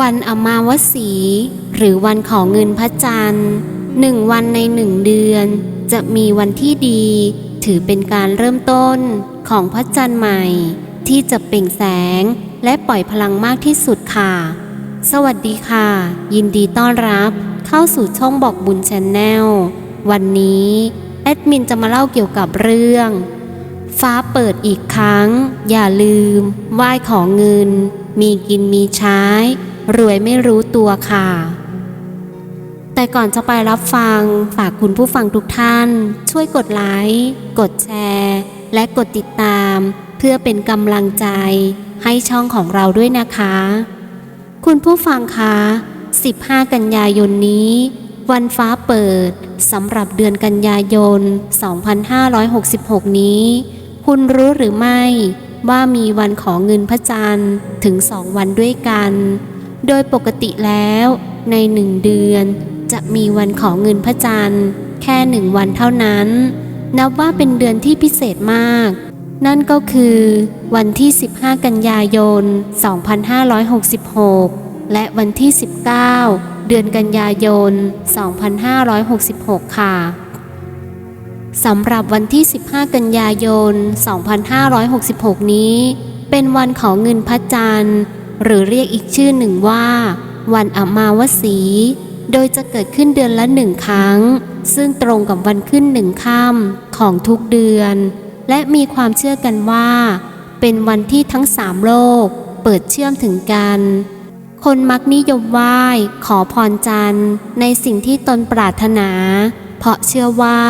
วันอมาวสี หรือวันของเงินพระจันทร์หนึ่งวันในหนึ่งเดือน จะมีวันที่ดี ถือเป็นการเริ่มต้นของพระจันทร์ใหม่ ที่จะเปล่งแสงและปล่อยพลังมากที่สุดค่ะ สวัสดีค่ะ ยินดีต้อนรับเข้าสู่ช่องบอกบุญชนแนลวันนี้แอดมินจะมาเล่าเกี่ยวกับเรื่อง ฟ้าเปิดอีกครั้ง อย่าลืมไหว้ของเงิน มีกินมีใช้ รวยไม่รู้ตัวค่ะ แต่ก่อนจะไปรับฟังฝากคุณผู้ฟังทุกท่าน ช่วยกดไลค์กดแชร์ และกดติดตาม เพื่อเป็นกำลังใจ ให้ช่องของเราด้วยนะคะ คุณผู้ฟังคะ 15 กันยายนนี้ วันฟ้าเปิดสำหรับเดือนกันยายน 2566 นี้ คุณรู้หรือไม่ว่ามีวันของเงินพระจันทร์ถึงสองวันด้วยกัน โดยปกติแล้วในหนึ่งเดือนจะมีวันของเงินพระจันทร์ แค่หนึ่งวันเท่านั้น นับว่าเป็นเดือนที่พิเศษมาก นั่นก็คือ วันที่ 15 กันยายน 2566 และวันที่ 19 เดือนกันยายน 2566 ค่ะสำหรับวันที่ 15 กันยายน 2566 นี้ เป็นวันของเงินพระจันทร์ หรือเรียกอีกชื่อหนึ่งว่า วันอมาวสี โดยจะเกิดขึ้นเดือนละหนึ่งครั้ง ซึ่งตรงกับวันขึ้นหนึ่งค่ำของทุกเดือน และมีความเชื่อกันว่า เป็นวันที่ทั้งสามโลก เปิดเชื่อมถึงกัน คนมักนิยมไหว้ขอพรจันทร์ในสิ่งที่ตนปรารถนา เพราะเชื่อว่า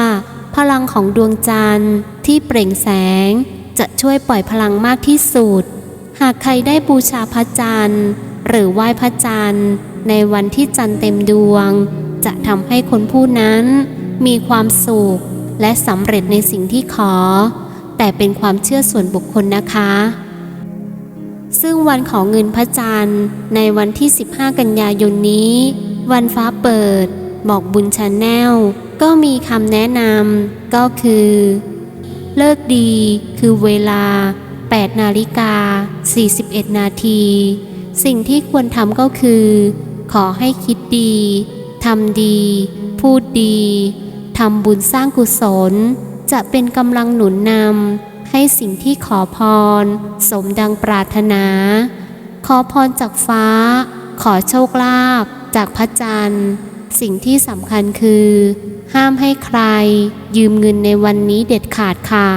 พลังของดวงจันทร์ที่เปล่งแสงจะช่วยปล่อยพลังมากที่สุด หากใครได้บูชาพระจันทร์ หรือไหว้พระจันทร์ ในวันที่จันทร์เต็มดวง จะทำให้คนผู้นั้น มีความสุขและสำเร็จในสิ่งที่ขอ แต่เป็นความเชื่อส่วนบุคคลนะคะ ซึ่งวันของเงินพระจันทร์ในวันที่ 15 กันยายนนี้ วันฟ้าเปิด บอกบุญชาแนลก็มีคำแนะนำก็คือ เลิกดีคือเวลา 8 นาฬิกา 41 นาที สิ่งที่ควรทำก็คือ ขอให้คิดดี ทำดี พูดดีทำบุญสร้างกุศล จะเป็นกำลังหนุนนำให้สิ่งที่ขอพร สมดังปรารถนา ขอพรจากฟ้า ขอโชคลาภจากพระจันทร์ สิ่งที่สำคัญคือ ห้ามให้ใคร ยืมเงินในวันนี้เด็ดขาดค่ะ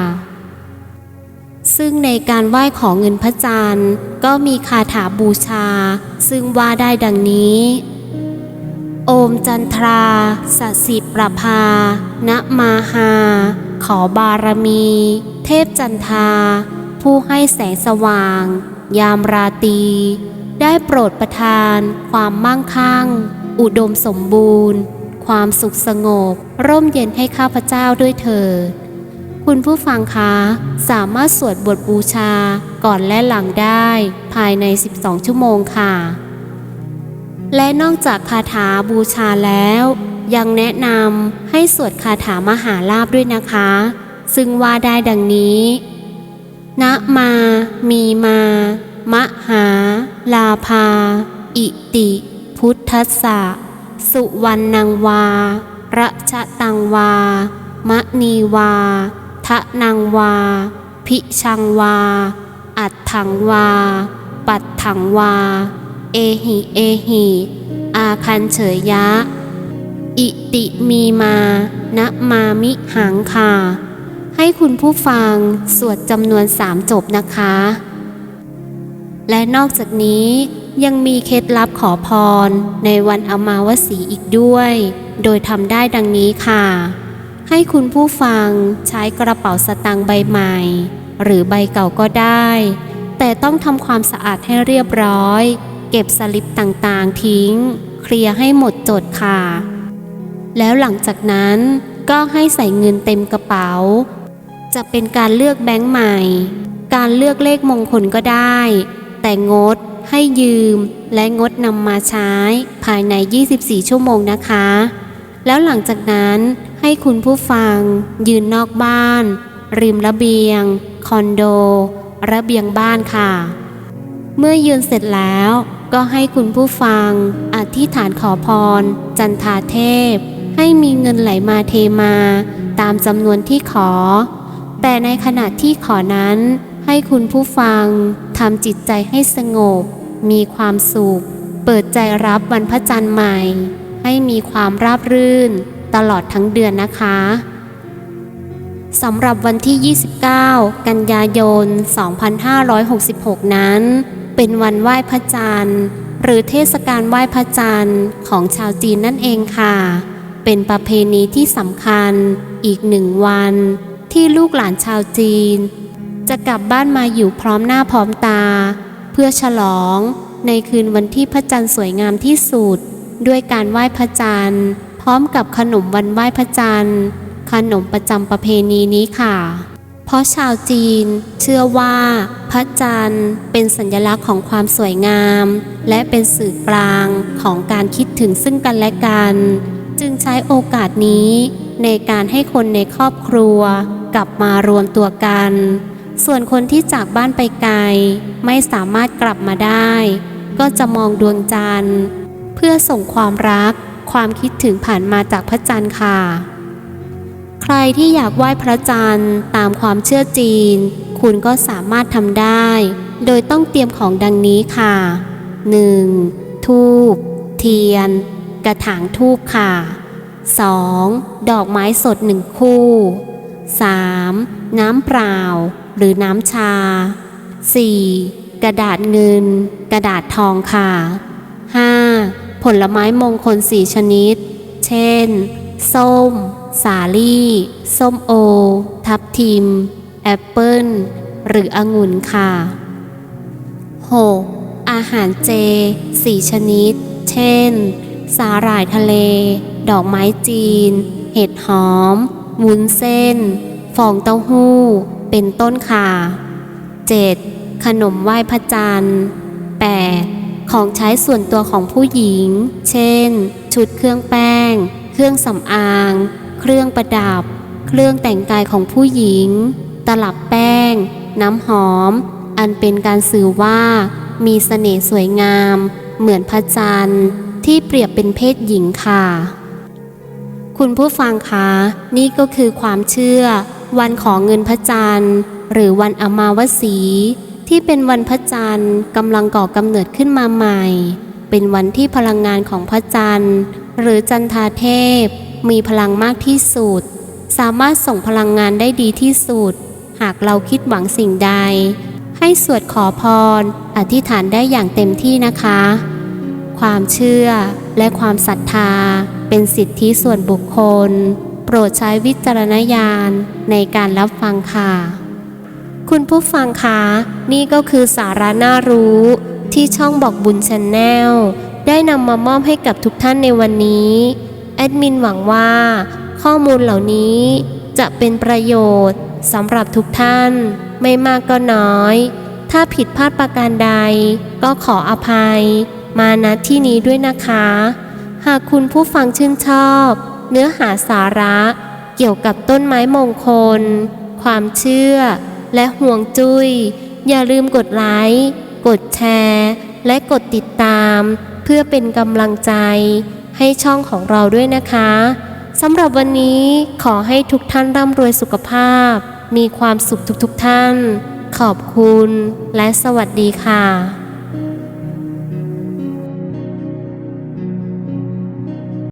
ซึ่งในการไหว้ของเงินพระจันทร์ ก็มีคาถาบูชา ซึ่งว่าได้ดังนี้ โอมจันทราสสิประภาณมาหา ขอบารมี เทพจันทราผู้ให้แสงสว่าง ยามราตรีได้โปรดประทาน ความมั่งคั่ง อุดมสมบูรณ์ ความสุขสงบ ร่มเย็นให้ข้าพเจ้าด้วยเถิด คุณผู้ฟังคะสามารถสวดบทบูชาก่อนและหลังได้ ภายใน 12 ชั่วโมงค่ะ และนอกจากคาถาบูชาแล้ว ยังแนะนำให้สวดคาถามหาลาบด้วยนะคะ ซึ่งว่าได้ดังนี้ นะมา มีมา มหา ลาภา อิติ พุทธสะสุวรรณังวาระชะตังวามะนีวาะนังวา พิชังวา อัดถังวา ปัดถังวา เอหิเอหิอาคันเฉยยะ อิติมีมานะมามิหังค่ะให้คุณผู้ฟังสวดจำนวนสามจบนะคะ และนอกจากนี้ยังมีเคล็ดลับขอพรในวันอมาวสีอีกด้วย โดยทำได้ดังนี้ค่ะ ให้คุณผู้ฟังใช้กระเป๋าสตางค์ใบใหม่ หรือใบเก่าก็ได้ แต่ต้องทำความสะอาดให้เรียบร้อย เก็บสลิปต่างๆทิ้ง เคลียร์ให้หมดจดค่ะ แล้วหลังจากนั้นก็ให้ใส่เงินเต็มกระเป๋า จะเป็นการเลือกแบงค์ใหม่ การเลือกเลขมงคลก็ได้ แต่งดให้ยืมและงดนำมาใช้ภายใน 24 ชั่วโมงนะคะ แล้วหลังจากนั้น ให้คุณผู้ฟัง ยืนนอกบ้าน ริมระเบียง คอนโด ระเบียงบ้านค่ะ เมื่อยืนเสร็จแล้วก็ให้คุณผู้ฟัง อธิษฐานขอพร จันทาเทพ ให้มีเงินไหลมาเทมา ตามจำนวนที่ขอ แต่ในขณะที่ขอนั้น ให้คุณผู้ฟังทำจิตใจให้สงบ มีความสุข เปิดใจรับวันพระจันทร์ใหม่ ให้มีความราบรื่น ตลอดทั้งเดือนนะคะสำหรับวันที่ 29 กันยายน 2566 นั้น เป็นวันไหว้พระจันทร์ หรือเทศกาลไหว้พระจันทร์ของชาวจีนนั่นเองค่ะ เป็นประเพณีที่สำคัญอีกหนึ่งวัน ที่ลูกหลานชาวจีน จะกลับบ้านมาอยู่พร้อมหน้าพร้อมตา เพื่อฉลองในคืนวันที่พระจันทร์สวยงามที่สุด ด้วยการไหว้พระจันทร์ พร้อมกับขนมวันไหว้พระจันทร์ ขนมประจำประเพณีนี้ค่ะ เพราะชาวจีน เชื่อว่าพระจันทร์เป็นสัญลักษณ์ของความสวยงาม และเป็นสื่อกลางของการคิดถึงซึ่งกันและกัน จึงใช้โอกาสนี้ในการให้คนในครอบครัวกลับมารวมตัวกัน ส่วนคนที่จากบ้านไปไกล ไม่สามารถกลับมาได้ ก็จะมองดวงจันทร์ เพื่อส่งความรัก ความคิดถึงผ่านมาจากพระจันทร์ค่ะ ใครที่อยากไหว้พระจันทร์ตามความเชื่อจีน คุณก็สามารถทำได้ โดยต้องเตรียมของดังนี้ค่ะ 1. ทูบเทียน กระถางทูบค่ะ 2. ดอกไม้สดหนึ่งคู่ 3. น้ำเปล่า หรือน้ำชา 4. กระดาษเงิน กระดาษทองค่ะ ลไม้มงคลสี่ชนิด เช่น ส้ม สาลี่ ส้มโอ ทับทิม แอปเปิ้ล หรือองุ่นค่ะ 6. อาหารเจสี่ชนิด เช่น สาหร่ายทะเล ดอกไม้จีน เห็ดหอมวุ้นเส้น ฟองเต้าหู้ เป็นต้นค่ะ 7. ขนมไหว้พระจันทร์ 8. ของใช้ส่วนตัวของผู้หญิง เช่น ชุดเครื่องแป้ง เครื่องสำอาง เครื่องประดับ เครื่องแต่งกายของผู้หญิง ตลับแป้ง น้ำหอม อันเป็นการสื่อว่า มีเสน่ห์สวยงาม เหมือนพระจันทร์ที่เปรียบเป็นเพศหญิงค่ะ คุณผู้ฟังคะ นี่ก็คือความเชื่อ วันของเงินพระจันทร์ หรือวันอมาวสี ที่เป็นวันพระจันทร์กำลังก่อกำเนิดขึ้นมาใหม่ เป็นวันที่พลังงานของพระจันทร์ หรือจันทาเทพ มีพลังมากที่สุด สามารถส่งพลังงานได้ดีที่สุด หากเราคิดหวังสิ่งใด ให้สวดขอพร อธิษฐานได้อย่างเต็มที่นะคะ ความเชื่อและความศรัทธา เป็นสิทธิส่วนบุคคล โปรดใช้วิจารณญาณในการรับฟังค่ะ คุณผู้ฟังคะ นี่ก็คือสาระน่ารู้ที่ช่องบอกบุญชนแนลได้นำมามอบให้กับทุกท่านในวันนี้ แอดมินหวังว่า ข้อมูลเหล่านี้จะเป็นประโยชน์สำหรับทุกท่าน ไม่มากก็น้อย ถ้าผิดพลาดประการใด ก็ขออภัย มาณที่นี้ด้วยนะคะ หากคุณผู้ฟังชื่นชอบ เนื้อหาสาระ เกี่ยวกับต้นไม้มงคล ความเชื่อ และห่วงจุย้ย อย่าลืมกดไลค์กดแชร์ และกดติดตาม เพื่อเป็นกำลังใจ ให้ช่องของเราด้วยนะคะสำหรับวันนี้ขอให้ทุกท่านร่ำรวยสุขภาพ มีความสุขทุกๆทท่าน ขอบคุณและสวัสดีค่ะ